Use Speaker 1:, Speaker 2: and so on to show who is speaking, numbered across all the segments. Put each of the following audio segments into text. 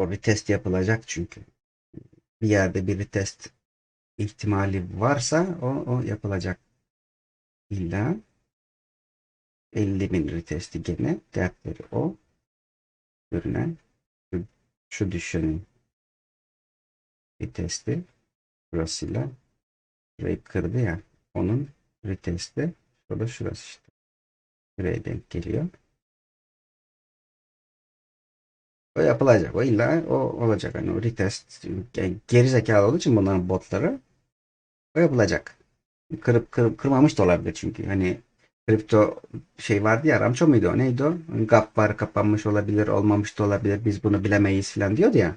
Speaker 1: O retest yapılacak çünkü. Bir yerde bir retest ihtimali varsa o, o yapılacak. İlla 50 bin retesti gene dertleri o. Görünen şu, şu düşenin retesti burasıyla burayı kırdı ya onun retesti şurada şurası işte. Buraya denk geliyor. O yapılacak. O illa o olacak. Hani o retest yani geri zekalı olduğu için bunların botları o yapılacak. Kırıp kırıp kırmamış da olabilir çünkü. Hani kripto şey vardı ya Ramço muydu o neydi o? Gap var kapanmış olabilir olmamış da olabilir biz bunu bilemeyiz falan diyordu ya.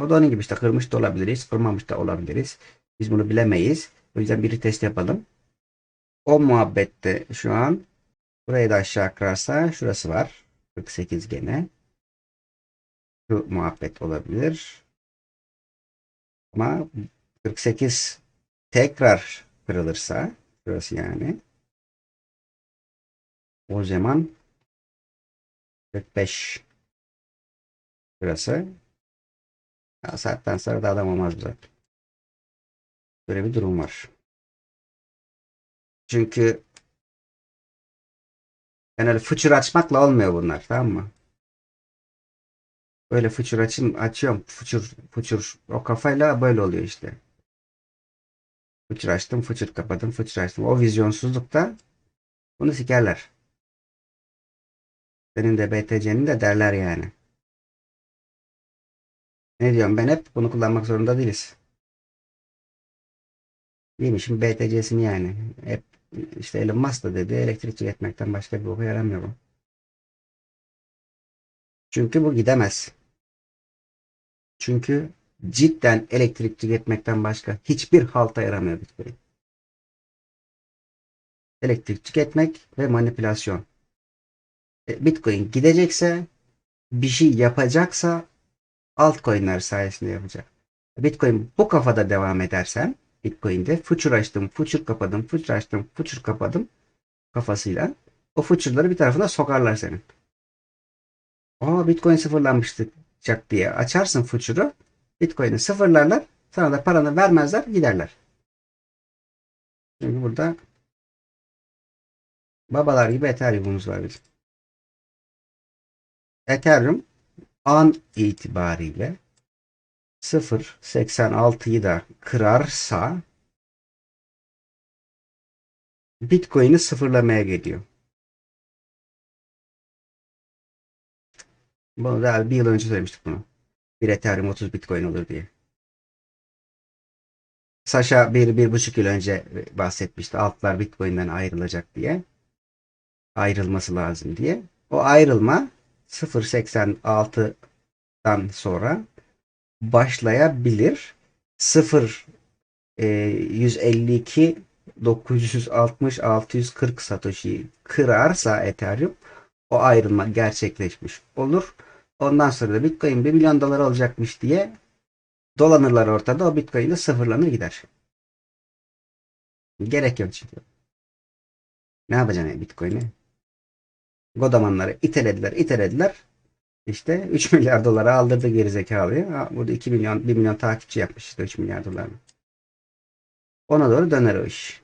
Speaker 1: O da onun gibi işte kırmış da olabiliriz kırmamış da olabiliriz. Biz bunu bilemeyiz. O yüzden bir test yapalım. O muhabbette şu an burayı da aşağı kırarsa şurası var. 48 gene. Şu muhabbet olabilir. Ama 48 tekrar kırılırsa burası yani o zaman 45 burası ya saatten sonra da adam olmaz zaten. Böyle bir durum var. Çünkü yani öyle fıçır açmakla olmuyor bunlar tamam mı? Böyle fıçır açın açıyorum fıçır fıçır o kafayla böyle oluyor işte. Fıçır açtım fıçır kapadım fıçır açtım. O vizyonsuzlukta bunu sikerler. Senin de BTC'nin de derler yani. Ne diyorum ben hep bunu kullanmak zorunda değiliz. Yemişim BTC'sini yani. Hep işte Elon Musk da dedi elektrik tüketmekten başka bir boka yaramıyor bu. Çünkü bu gidemez. Çünkü cidden elektrik tüketmekten başka hiçbir halta yaramıyor Bitcoin. Elektrik tüketmek ve manipülasyon. E, Bitcoin gidecekse bir şey yapacaksa altcoin'ler sayesinde yapacak. Bitcoin bu kafada devam edersen Bitcoin'de future açtım, future kapadım, future açtım, future kapadım kafasıyla o future'ları bir tarafına sokarlar senin. Aa Bitcoin sıfırlanmıştı diye açarsın future'ı Bitcoin'i sıfırlarlar sana da paranı vermezler giderler. Çünkü burada babalar gibi Ethereum'umuz var bizim. Ethereum an itibariyle 0.86'yı da kırarsa Bitcoin'i sıfırlamaya geliyor. Bunu daha bir yıl önce söylemiştik bunu. Bir Ethereum 30 Bitcoin olur diye. Sasha bir, bir buçuk yıl önce bahsetmişti. Altlar Bitcoin'den ayrılacak diye. Ayrılması lazım diye. O ayrılma 0.86'dan sonra başlayabilir. 0 e, 152 960 640 Satoshi kırarsa Ethereum o ayrılma gerçekleşmiş olur. Ondan sonra da Bitcoin 1 milyon dolar olacakmış diye dolanırlar ortada. O Bitcoin de sıfırlanır gider. Gerek yok çünkü. Ne yapacaksın ya Bitcoin'i? Godamanları itelediler, itelediler. İşte 3 milyar dolara aldırdı gerizekalıyı. Ha, burada 2 milyon, 1 milyon takipçi yapmış işte 3 milyar dolar. Ona doğru döner o iş.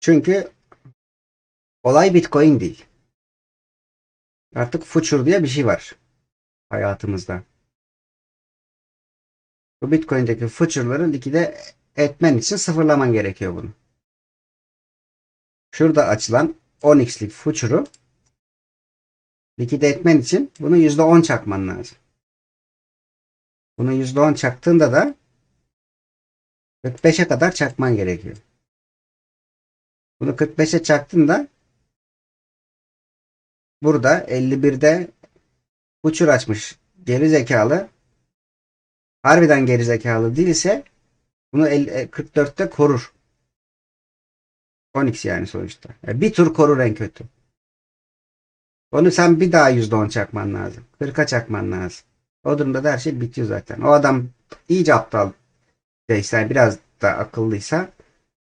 Speaker 1: Çünkü olay Bitcoin değil. Artık future diye bir şey var hayatımızda. Bu Bitcoin'deki future'ları likide etmen için sıfırlaman gerekiyor bunu. Şurada açılan 10x'lik future'u likide etmen için bunu %10 çakman lazım. Bunu %10 çaktığında da 45'e kadar çakman gerekiyor. Bunu 45'e çaktığında burada 51'de uçur açmış geri zekalı harbiden geri zekalı değilse bunu 44'te e, korur. 10x yani sonuçta. Yani bir tur korur en kötü. Onu sen bir daha %10 çakman lazım. 40'a çakman lazım. O durumda da her şey bitiyor zaten. O adam iyice aptal değilse biraz da akıllıysa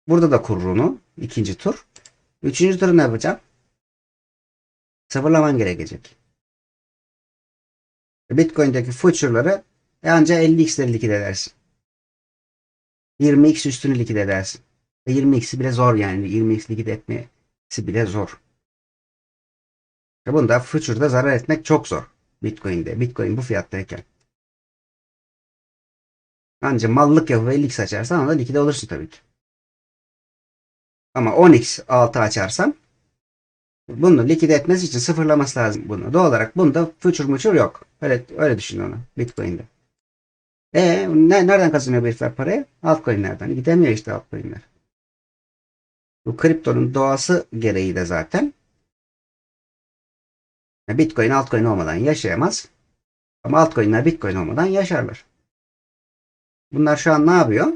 Speaker 1: burada da kurur onu. ikinci tur. Üçüncü turu ne yapacağım? Sıfırlaman gerekecek. Bitcoin'deki future'ları e anca 50x'leri likit edersin. 20x üstünü likit edersin. E 20x'i bile zor yani. 20x likit etmesi bile zor. E bunda future'da zarar etmek çok zor. Bitcoin'de. Bitcoin bu fiyattayken. Anca mallık yapıp 50x açarsan ona likide olursun tabii ki. Ama 10x altı açarsan bunu likide etmesi için sıfırlaması lazım bunu. Doğal olarak bunda future muture yok. Öyle, öyle düşün onu Bitcoin'de. E ne, nereden kazanıyor bu herifler parayı? Altcoin'lerden. Gidemiyor işte altcoin'ler. Bu kriptonun doğası gereği de zaten Bitcoin altcoin olmadan yaşayamaz. Ama altcoin'ler Bitcoin olmadan yaşarlar. Bunlar şu an ne yapıyor?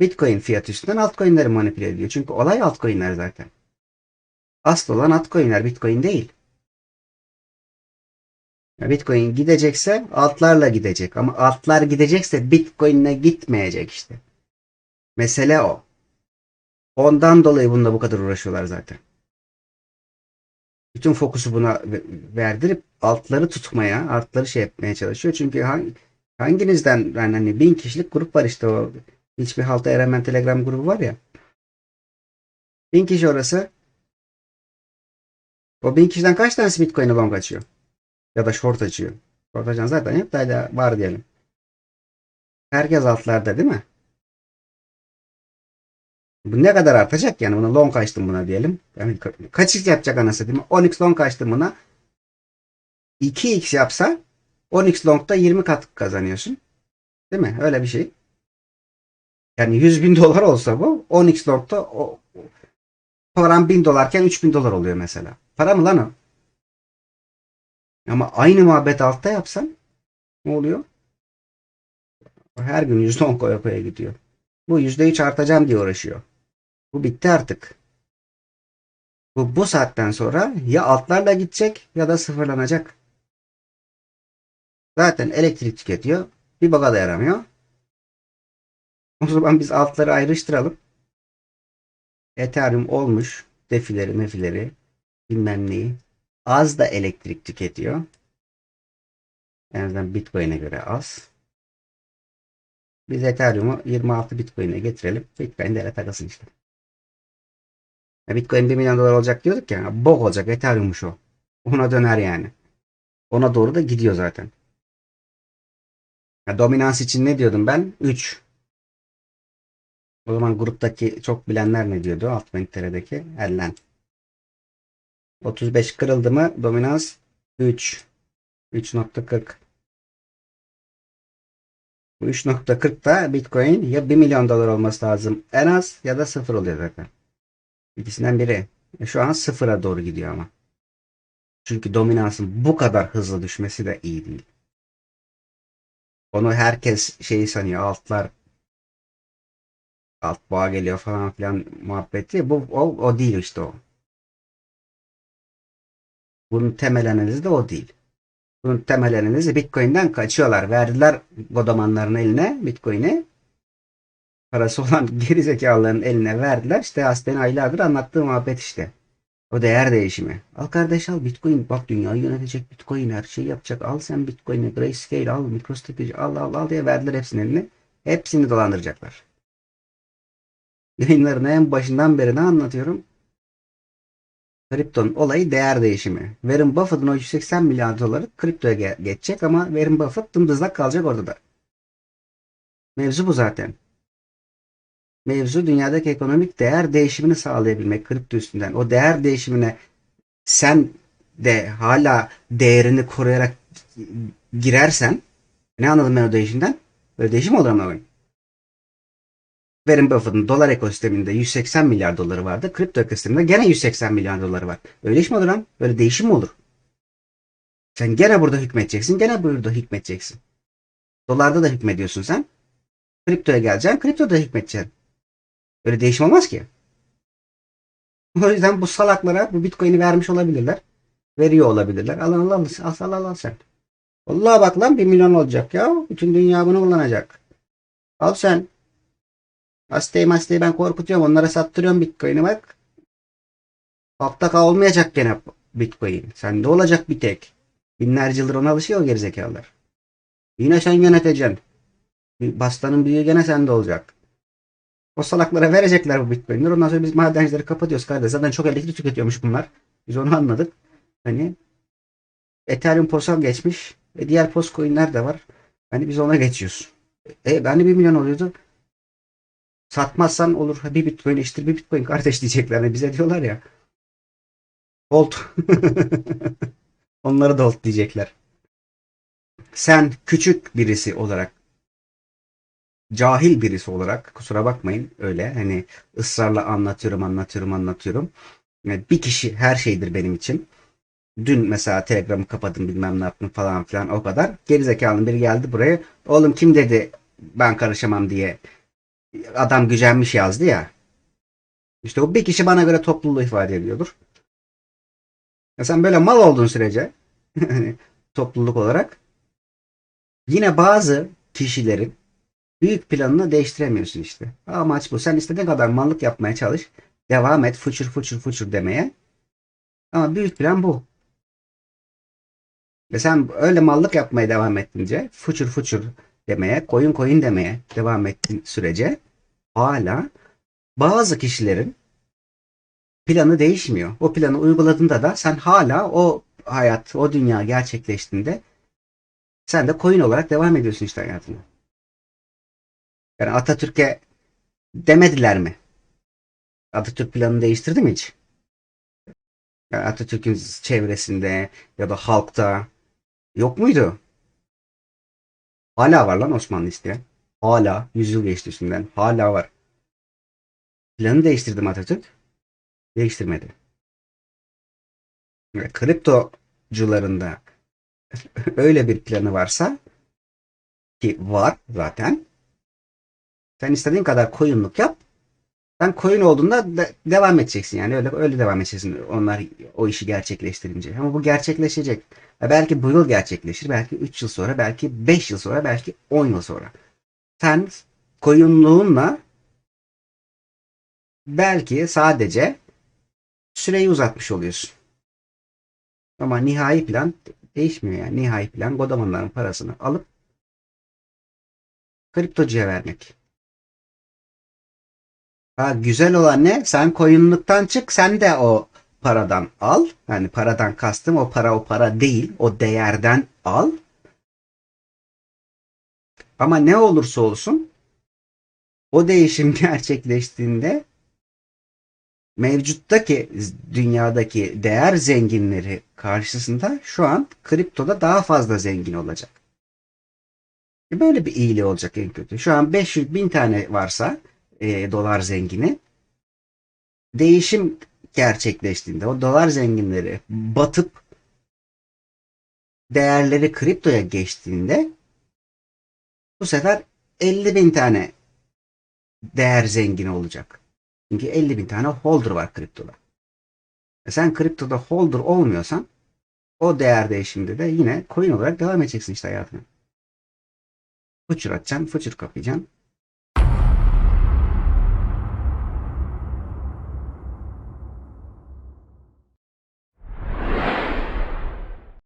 Speaker 1: Bitcoin fiyat üstünden altcoin'leri manipüle ediyor. Çünkü olay altcoin'ler zaten. Asıl olan altcoin'ler Bitcoin değil. Bitcoin gidecekse altlarla gidecek. Ama altlar gidecekse Bitcoin'le gitmeyecek işte. Mesele o. Ondan dolayı bunda bu kadar uğraşıyorlar zaten. Bütün fokusu buna verdirip altları tutmaya, altları şey yapmaya çalışıyor. Çünkü hangi, hanginizden yani hani bin kişilik grup var işte o hiçbir halta eremen telegram grubu var ya. Bin kişi orası. O bin kişiden kaç tanesi Bitcoin'e long açıyor? Ya da short açıyor. Short açan zaten hep de var diyelim. Herkes altlarda değil mi? Bu ne kadar artacak yani? Buna long açtım buna diyelim. Yani kaç yapacak anası değil mi? 10x long açtım buna. 2x yapsa 10x long'da 20 kat kazanıyorsun. Değil mi? Öyle bir şey. Yani 100 bin dolar olsa bu 10x long'da o, param 1000 dolarken 3000 dolar oluyor mesela. Para mı lan o? Ama aynı muhabbet altta yapsan ne oluyor? Her gün %10 koya koya gidiyor. Bu %3 artacağım diye uğraşıyor. Bu bitti artık. Bu, bu saatten sonra ya altlarla gidecek ya da sıfırlanacak. Zaten elektrik tüketiyor. Bir baga da yaramıyor. O zaman biz altları ayrıştıralım. Ethereum olmuş. Defileri mefileri bilmem neyi. Az da elektrik tüketiyor. En azından Bitcoin'e göre az. Biz Ethereum'u 26 Bitcoin'e getirelim. Bitcoin de takılsın işte. Bitcoin 1 milyon dolar olacak diyorduk ya. Bok olacak. Ethereum'muş o. Ona döner yani. Ona doğru da gidiyor zaten. Ya, dominans için ne diyordum ben? 3. O zaman gruptaki çok bilenler ne diyordu? Altbank'teredeki Ellen. 35 kırıldı mı? Dominans 3. 3.40. Bu 3.40 da Bitcoin ya 1 milyon dolar olması lazım en az ya da sıfır oluyor zaten. İkisinden biri. E şu an sıfıra doğru gidiyor ama. Çünkü dominansın bu kadar hızlı düşmesi de iyi değil. Onu herkes şeyi sanıyor. Altlar alt boğa geliyor falan filan muhabbeti. Bu o, o değil işte o. Bunun temel analizi de o değil. Bunun temel analizi Bitcoin'den kaçıyorlar. Verdiler godamanların eline Bitcoin'i parası olan gerizekalıların eline verdiler. İşte Hasben aylardır anlattığı muhabbet işte. O değer değişimi. Al kardeş al Bitcoin. Bak dünyayı yönetecek Bitcoin. Her şeyi yapacak. Al sen Bitcoin'i. Grayscale al. MicroStrategy al al al diye verdiler hepsinin eline. Hepsini dolandıracaklar. Yayınların en başından beri ne anlatıyorum? Kriptonun olayı değer değişimi. Warren Buffett'ın o 180 milyar doları kriptoya geçecek ama Warren Buffett dımdızlak kalacak orada da. Mevzu bu zaten. Mevzu dünyadaki ekonomik değer değişimini sağlayabilmek kripto üstünden. O değer değişimine sen de hala değerini koruyarak girersen ne anladım ben o değişimden? Böyle değişim olur ama Warren Buffett'ın dolar ekosisteminde 180 milyar doları vardı. Kripto ekosisteminde gene 180 milyar doları var. Öyle iş mi olur lan? Böyle değişim mi olur? Sen gene burada hükmedeceksin. Gene burada hükmedeceksin. Dolarda da hükmediyorsun sen. Kriptoya geleceksin. Kriptoda hükmedeceksin. Öyle değişim olmaz ki. O yüzden bu salaklara bu bitcoin'i vermiş olabilirler. Veriyor olabilirler. Al al al al al al, al sen. Vallahi bak lan 1 milyon olacak ya. Bütün dünya bunu kullanacak. Al sen. Hastayı hastayı ben korkutuyorum. Onlara sattırıyorum bitcoin'i bak. Altta olmayacak gene bitcoin. Sende olacak bir tek. Binlerce yıldır ona alışıyor gerizekalılar. Yine sen yöneteceksin. Bastanın büyüğü gene sende olacak. O salaklara verecekler bu bitcoinleri. Ondan sonra biz madencileri kapatıyoruz kardeş. Zaten çok elektrik tüketiyormuş bunlar. Biz onu anladık. Hani Ethereum POS'a geçmiş. Ve diğer POS coin'ler de var. Hani biz ona geçiyoruz. E hani 1 milyon oluyordu. Satmazsan olur. Bir bitcoin eşittir bir bitcoin kardeş diyecekler. Hani bize diyorlar ya. Hold. Onları da hold diyecekler. Sen küçük birisi olarak cahil birisi olarak kusura bakmayın öyle hani ısrarla anlatıyorum anlatıyorum anlatıyorum. Yani bir kişi her şeydir benim için. Dün mesela Telegram'ı kapadım bilmem ne yaptım falan filan o kadar. Gerizekalının biri geldi buraya. Oğlum kim dedi ben karışamam diye. Adam gücenmiş yazdı ya. İşte o bir kişi bana göre topluluğu ifade ediyordur. Ya sen böyle mal olduğun sürece topluluk olarak yine bazı kişilerin büyük planını değiştiremiyorsun işte. Amaç bu. Sen istediğin kadar mallık yapmaya çalış. Devam et. Fuçur fuçur fuçur demeye. Ama büyük plan bu. Ve sen öyle mallık yapmaya devam ettince fuçur fuçur demeye, koyun koyun demeye devam ettiğin sürece hala bazı kişilerin planı değişmiyor. O planı uyguladığında da sen hala o hayat, o dünya gerçekleştiğinde sen de koyun olarak devam ediyorsun işte hayatına. Yani Atatürk'e demediler mi? Atatürk planını değiştirdi mi hiç? Yani Atatürk'ün çevresinde ya da halkta yok muydu? Hala var lan Osmanlı isteyen. Hala. Yüzyıl geçti üstünden. Hala var. Planı değiştirdi mi Atatürk? Değiştirmedi. Yani kriptocularında öyle bir planı varsa ki var zaten sen istediğin kadar koyunluk yap. Sen koyun olduğunda de- devam edeceksin yani öyle öyle devam edeceksin onlar o işi gerçekleştirince. Ama bu gerçekleşecek. Ha, belki bu yıl gerçekleşir, belki 3 yıl sonra, belki 5 yıl sonra, belki 10 yıl sonra. Sen koyunluğunla belki sadece süreyi uzatmış oluyorsun. Ama nihai plan değişmiyor yani. Nihai plan godamanların parasını alıp kriptocuya vermek. Ha, güzel olan ne? Sen koyunluktan çık, sen de o paradan al. Yani paradan kastım o para o para değil, o değerden al. Ama ne olursa olsun o değişim gerçekleştiğinde mevcuttaki dünyadaki değer zenginleri karşısında şu an kriptoda daha fazla zengin olacak. E, Böyle bir iyiliği olacak en kötü. Şu an 500 bin tane varsa e, dolar zengini değişim gerçekleştiğinde o dolar zenginleri batıp değerleri kriptoya geçtiğinde bu sefer 50 bin tane değer zengini olacak. Çünkü 50 bin tane holder var kriptoda. E sen kriptoda holder olmuyorsan o değer değişiminde de yine coin olarak devam edeceksin işte hayatına. Fıçır atacaksın, fıçır kapayacaksın.